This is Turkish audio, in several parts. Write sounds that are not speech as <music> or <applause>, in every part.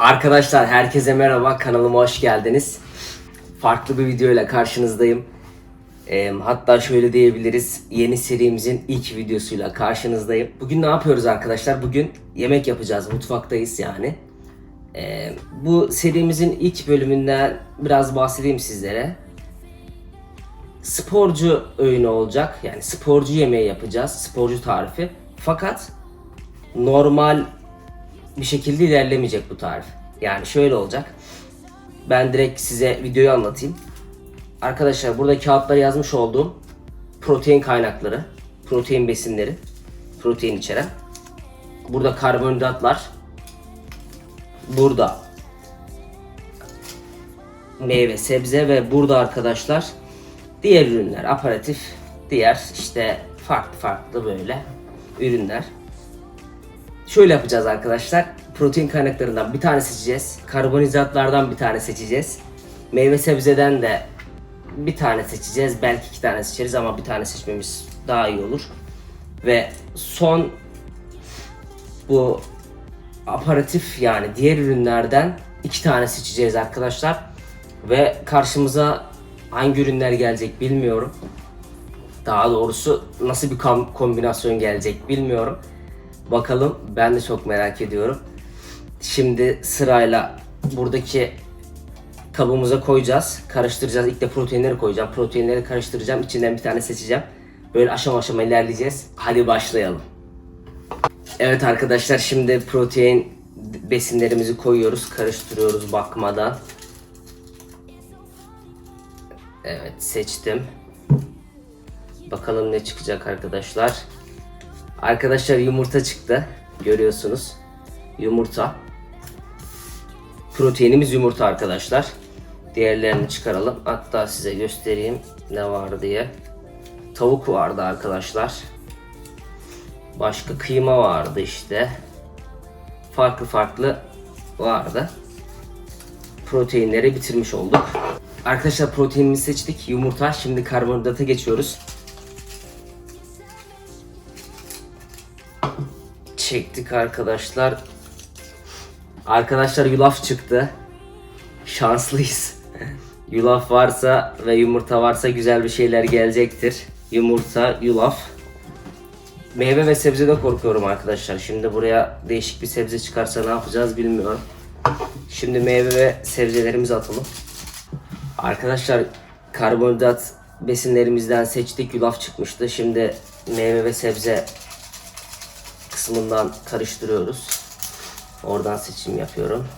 Arkadaşlar herkese merhaba kanalıma hoş geldiniz. Farklı bir video ile karşınızdayım. Ee, hatta şöyle diyebiliriz yeni serimizin ilk videosuyla karşınızdayım. Bugün ne yapıyoruz arkadaşlar? Bugün yemek yapacağız mutfaktayız yani. Ee, bu serimizin ilk bölümünden biraz bahsedeyim sizlere. Sporcu öğünü olacak yani sporcu yemeği yapacağız sporcu tarifi. Fakat normal bir şekilde ilerlemeyecek bu tarif. Yani şöyle olacak. Ben direkt size videoyu anlatayım. Arkadaşlar burada kağıtlara yazmış olduğum protein kaynakları, protein besinleri, protein içeren. Burada karbonhidratlar. Burada meyve, sebze ve burada arkadaşlar diğer ürünler, aparatif, diğer işte farklı farklı böyle ürünler. Şöyle yapacağız arkadaşlar. Protein kaynaklarından bir tane seçeceğiz. Karbonhidratlardan bir tane seçeceğiz. Meyve sebzeden de bir tane seçeceğiz. Belki iki tane seçeriz ama bir tane seçmemiz daha iyi olur. Ve son bu aparatif yani diğer ürünlerden iki tane seçeceğiz arkadaşlar. Ve karşımıza hangi ürünler gelecek bilmiyorum. Daha doğrusu nasıl bir kombinasyon gelecek bilmiyorum. Bakalım ben de çok merak ediyorum. Şimdi sırayla buradaki kabımıza koyacağız. Karıştıracağız. İlk de proteinleri koyacağım. Proteinleri karıştıracağım. İçinden bir tane seçeceğim. Böyle aşama aşama ilerleyeceğiz. Hadi başlayalım. Evet arkadaşlar şimdi protein besinlerimizi koyuyoruz. Karıştırıyoruz bakmadan. Evet seçtim. Bakalım ne çıkacak arkadaşlar. Arkadaşlar yumurta çıktı. Görüyorsunuz. Yumurta. Proteinimiz yumurta arkadaşlar. Diğerlerini çıkaralım. Hatta size göstereyim ne var diye. Tavuk vardı arkadaşlar. Başka kıyma vardı işte. Farklı farklı vardı. Proteinleri bitirmiş olduk. Arkadaşlar proteinimizi seçtik. Yumurta. Şimdi karbonhidrata geçiyoruz. Çektik arkadaşlar. Arkadaşlar yulaf çıktı. Şanslıyız. <laughs> yulaf varsa ve yumurta varsa güzel bir şeyler gelecektir. Yumurta, yulaf. Meyve ve sebzede korkuyorum arkadaşlar. Şimdi buraya değişik bir sebze çıkarsa ne yapacağız bilmiyorum. Şimdi meyve ve sebzelerimizi atalım. Arkadaşlar karbonhidrat besinlerimizden seçtik. Yulaf çıkmıştı. Şimdi meyve ve sebze kısmından karıştırıyoruz. Oradan seçim yapıyorum.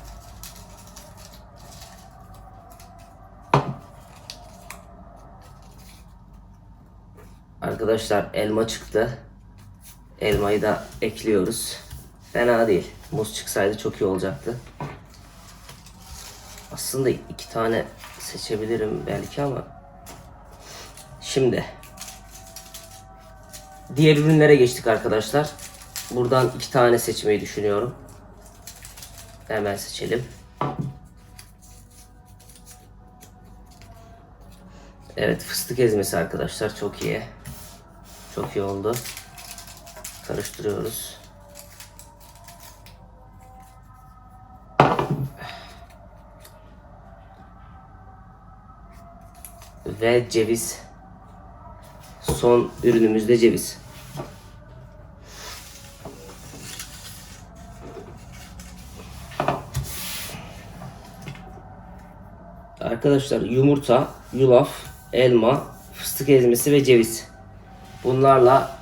Arkadaşlar elma çıktı. Elmayı da ekliyoruz. Fena değil. Muz çıksaydı çok iyi olacaktı. Aslında iki tane seçebilirim belki ama şimdi diğer ürünlere geçtik arkadaşlar. Buradan iki tane seçmeyi düşünüyorum. Hemen seçelim. Evet fıstık ezmesi arkadaşlar çok iyi. Çok iyi oldu. Karıştırıyoruz. Ve ceviz. Son ürünümüz de ceviz. Arkadaşlar yumurta, yulaf, elma, fıstık ezmesi ve ceviz. Bunlarla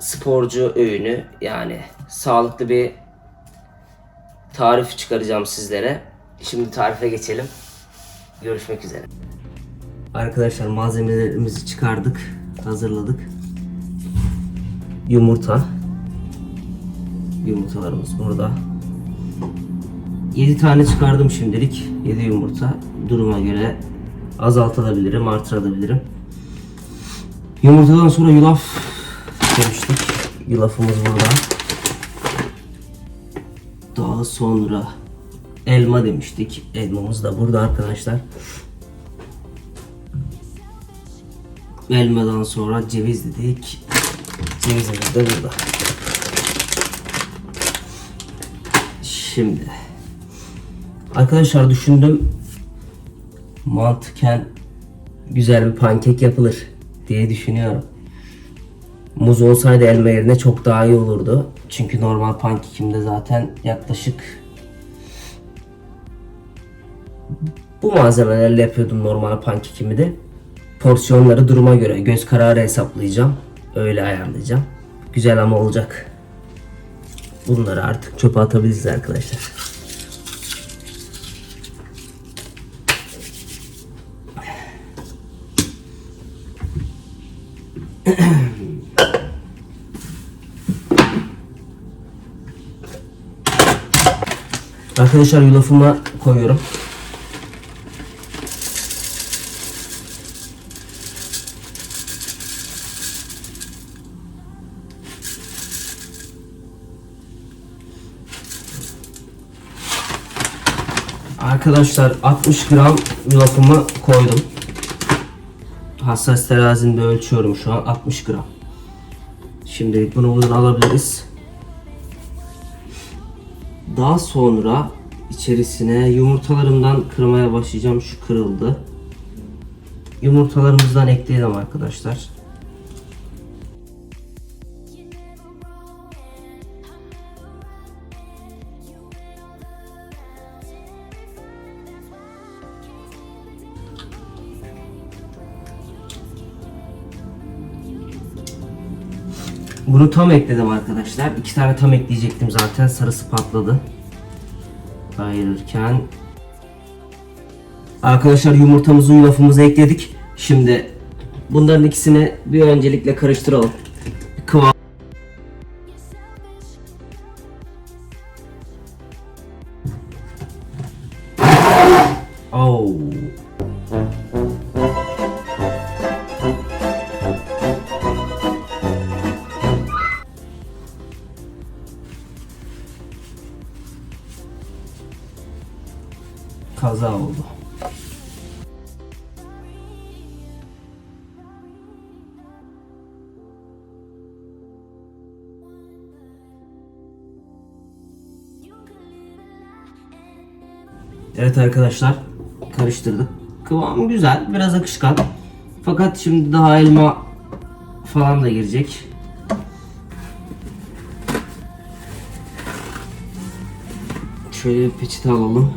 sporcu öğünü yani sağlıklı bir tarif çıkaracağım sizlere. Şimdi tarife geçelim. Görüşmek üzere. Arkadaşlar malzemelerimizi çıkardık, hazırladık. Yumurta. Yumurtalarımız burada. 7 tane çıkardım şimdilik. 7 yumurta. Duruma göre azaltabilirim, artırabilirim. Yumurtadan sonra yulaf demiştik. Yulafımız burada. Daha sonra elma demiştik. Elmamız da burada arkadaşlar. Elmadan sonra ceviz dedik. Cevizimiz de burada. Şimdi arkadaşlar düşündüm mantıken güzel bir pankek yapılır diye düşünüyorum. Muz olsaydı elma yerine çok daha iyi olurdu. Çünkü normal pankekimde zaten yaklaşık bu malzemelerle yapıyordum normal pankekimi de. Porsiyonları duruma göre göz kararı hesaplayacağım. Öyle ayarlayacağım. Güzel ama olacak. Bunları artık çöpe atabiliriz arkadaşlar. Arkadaşlar yulafıma koyuyorum. Arkadaşlar 60 gram yulafımı koydum. Hassas terazimde ölçüyorum şu an 60 gram. Şimdi bunu buradan alabiliriz. Daha sonra içerisine yumurtalarımdan kırmaya başlayacağım. Şu kırıldı. Yumurtalarımızdan ekleyelim arkadaşlar. Bunu tam ekledim arkadaşlar. İki tane tam ekleyecektim zaten. Sarısı patladı. Ayırırken. Arkadaşlar yumurtamızı yulafımızı ekledik. Şimdi bunların ikisini bir öncelikle karıştıralım. Kıvam Oh. Evet arkadaşlar karıştırdık. Kıvam güzel, biraz akışkan. Fakat şimdi daha elma falan da girecek. Şöyle bir peçete alalım.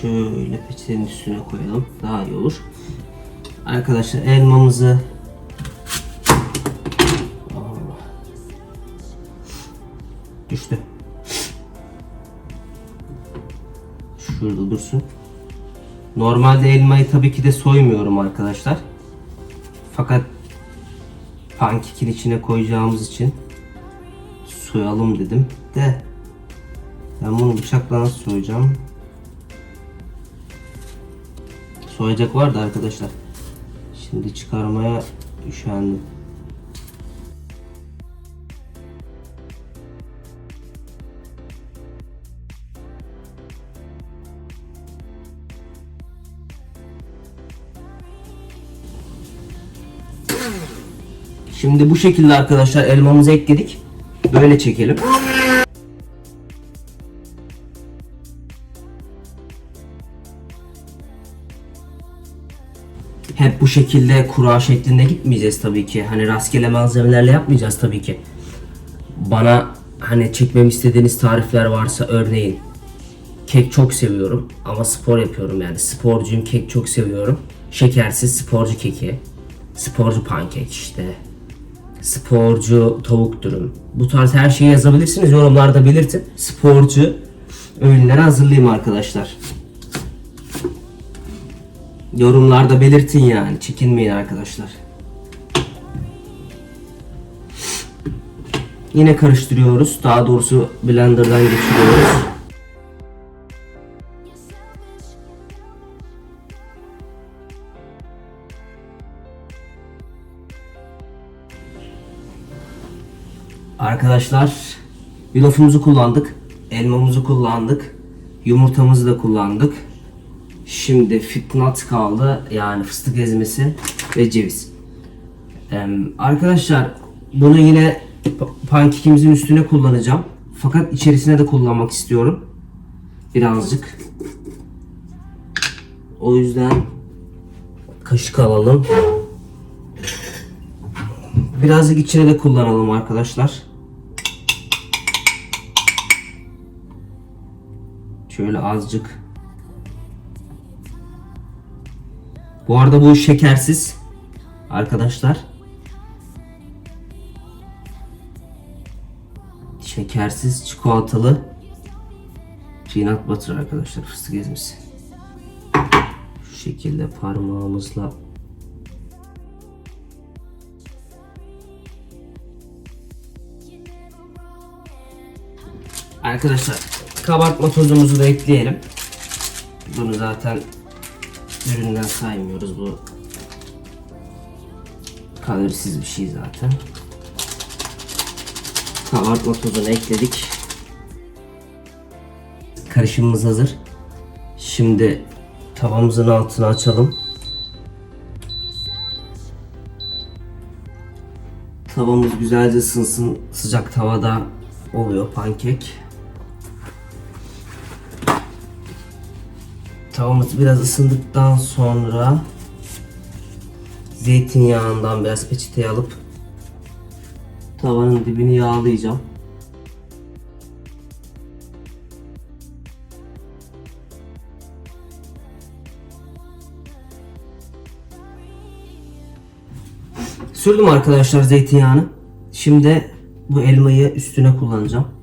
Şöyle peçetenin üstüne koyalım. Daha iyi olur. Arkadaşlar elmamızı düştü. Şurada dursun. Normalde elmayı tabii ki de soymuyorum arkadaşlar. Fakat pankekin içine koyacağımız için soyalım dedim de ben bunu bıçakla nasıl soyacağım? Soyacak vardı arkadaşlar. Şimdi çıkarmaya üşendim. Şimdi bu şekilde arkadaşlar elmamızı ekledik. Böyle çekelim. Hep bu şekilde kura şeklinde gitmeyeceğiz tabii ki. Hani rastgele malzemelerle yapmayacağız tabii ki. Bana hani çekmemi istediğiniz tarifler varsa örneğin kek çok seviyorum ama spor yapıyorum yani sporcuyum kek çok seviyorum. Şekersiz sporcu keki, sporcu pankek işte, sporcu tavuk dürüm. Bu tarz her şeyi yazabilirsiniz yorumlarda belirtin. Sporcu öğünleri hazırlayayım arkadaşlar. Yorumlarda belirtin yani. Çekinmeyin arkadaşlar. Yine karıştırıyoruz. Daha doğrusu blenderdan geçiriyoruz. Arkadaşlar yulafımızı kullandık. Elmamızı kullandık. Yumurtamızı da kullandık. Şimdi fitnat kaldı. Yani fıstık ezmesi ve ceviz. Ee, arkadaşlar Bunu yine pa- pankekimizin üstüne kullanacağım. Fakat içerisine de kullanmak istiyorum. Birazcık. O yüzden kaşık alalım. Birazcık içine de kullanalım arkadaşlar. Şöyle azıcık. Bu arada bu şekersiz arkadaşlar. Şekersiz çikolatalı peanut butter arkadaşlar fıstık ezmesi. Şu şekilde parmağımızla Arkadaşlar kabartma tozumuzu da ekleyelim. Bunu zaten üründen saymıyoruz bu kalorisiz bir şey zaten. Kabartma tozunu ekledik. Karışımımız hazır. Şimdi tavamızın altını açalım. Tavamız güzelce ısınsın. Sıcak tavada oluyor pankek. Tavamız biraz ısındıktan sonra zeytinyağından biraz peçeteye alıp tavanın dibini yağlayacağım. Sürdüm arkadaşlar zeytinyağını. Şimdi bu elmayı üstüne kullanacağım.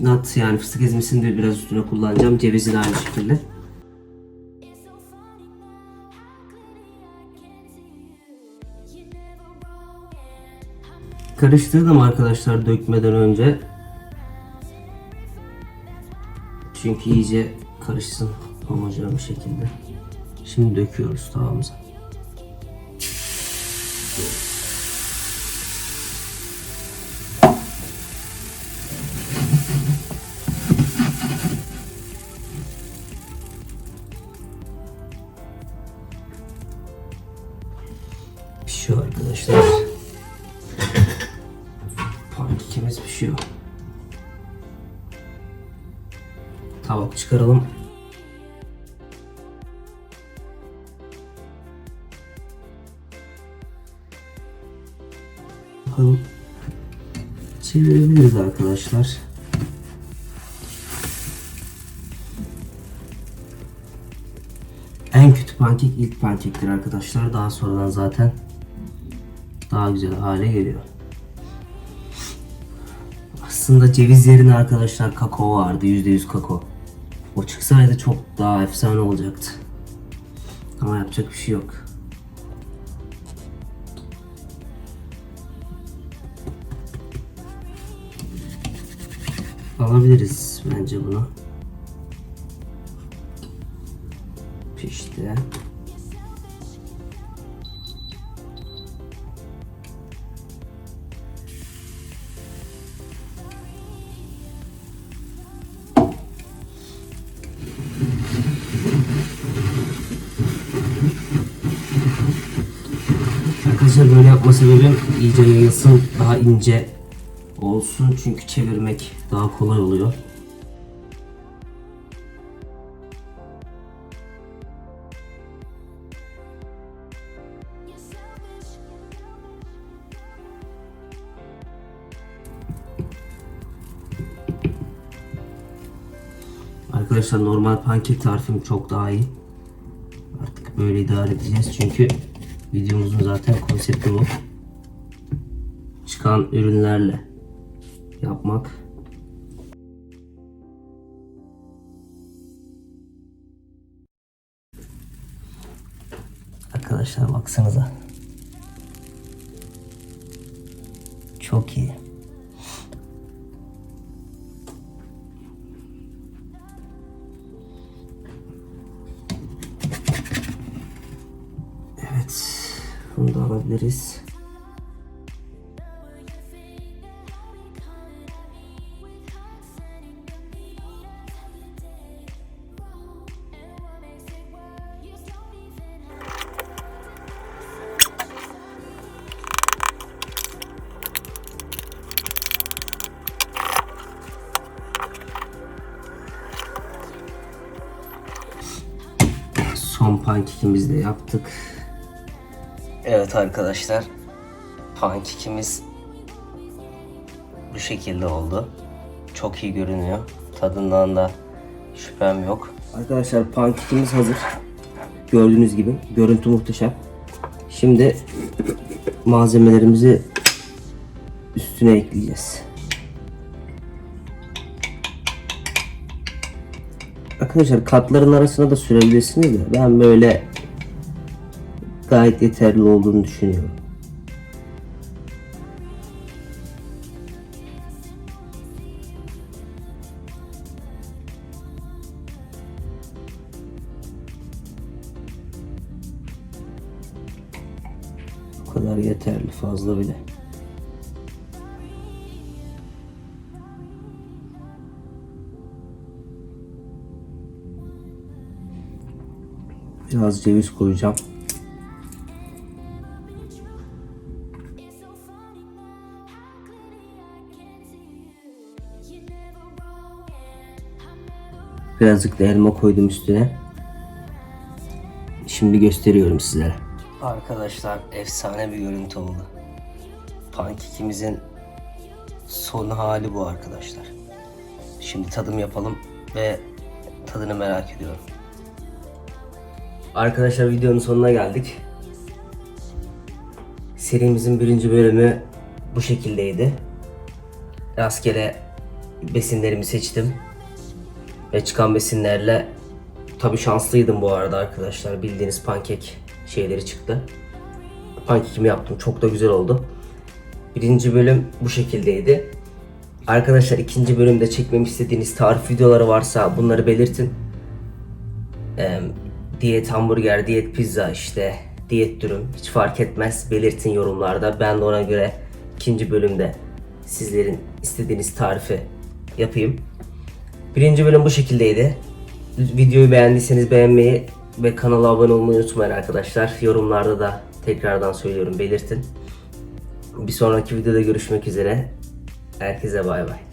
Nut yani fıstık ezmesini de biraz üstüne kullanacağım. Cevizi de aynı şekilde. Karıştırdım arkadaşlar dökmeden önce. Çünkü iyice karışsın homojen bir şekilde. Şimdi döküyoruz tavamıza. Pişiyor Bakalım. Çevirebiliriz arkadaşlar. En kötü pankek ilk pankektir arkadaşlar. Daha sonradan zaten daha güzel hale geliyor. Aslında ceviz yerine arkadaşlar kakao vardı. %100 kakao. O çıksaydı çok daha efsane olacaktı. Ama yapacak bir şey yok. Alabiliriz bence bunu. Pişti. Arkadaşlar böyle yapma sebebim iyice yayılsın, daha ince olsun çünkü çevirmek daha kolay oluyor. Arkadaşlar normal pankek tarifim çok daha iyi. Artık böyle idare edeceğiz çünkü videomuzun zaten konsepti bu. Çıkan ürünlerle yapmak. Arkadaşlar baksanıza. Çok iyi. Evet. Bunu da alabiliriz. Pankekimizi de yaptık. Evet arkadaşlar. Pankekimiz bu şekilde oldu. Çok iyi görünüyor. Tadından da şüphem yok. Arkadaşlar pankekimiz hazır. Gördüğünüz gibi görüntü muhteşem. Şimdi malzemelerimizi üstüne ekleyeceğiz. Arkadaşlar katların arasına da sürebilirsiniz de ben böyle gayet yeterli olduğunu düşünüyorum. Bu kadar yeterli fazla bile. Biraz ceviz koyacağım. Birazcık da elma koydum üstüne. Şimdi gösteriyorum sizlere. Arkadaşlar efsane bir görüntü oldu. Pankekimizin son hali bu arkadaşlar. Şimdi tadım yapalım ve tadını merak ediyorum. Arkadaşlar videonun sonuna geldik. Serimizin birinci bölümü bu şekildeydi. Rastgele besinlerimi seçtim. Ve çıkan besinlerle tabi şanslıydım bu arada arkadaşlar. Bildiğiniz pankek şeyleri çıktı. Pankekimi yaptım. Çok da güzel oldu. Birinci bölüm bu şekildeydi. Arkadaşlar ikinci bölümde çekmemi istediğiniz tarif videoları varsa bunları belirtin. Ee, diyet hamburger, diyet pizza işte diyet dürüm hiç fark etmez belirtin yorumlarda. Ben de ona göre ikinci bölümde sizlerin istediğiniz tarifi yapayım. Birinci bölüm bu şekildeydi. Videoyu beğendiyseniz beğenmeyi ve kanala abone olmayı unutmayın arkadaşlar. Yorumlarda da tekrardan söylüyorum belirtin. Bir sonraki videoda görüşmek üzere. Herkese bay bay.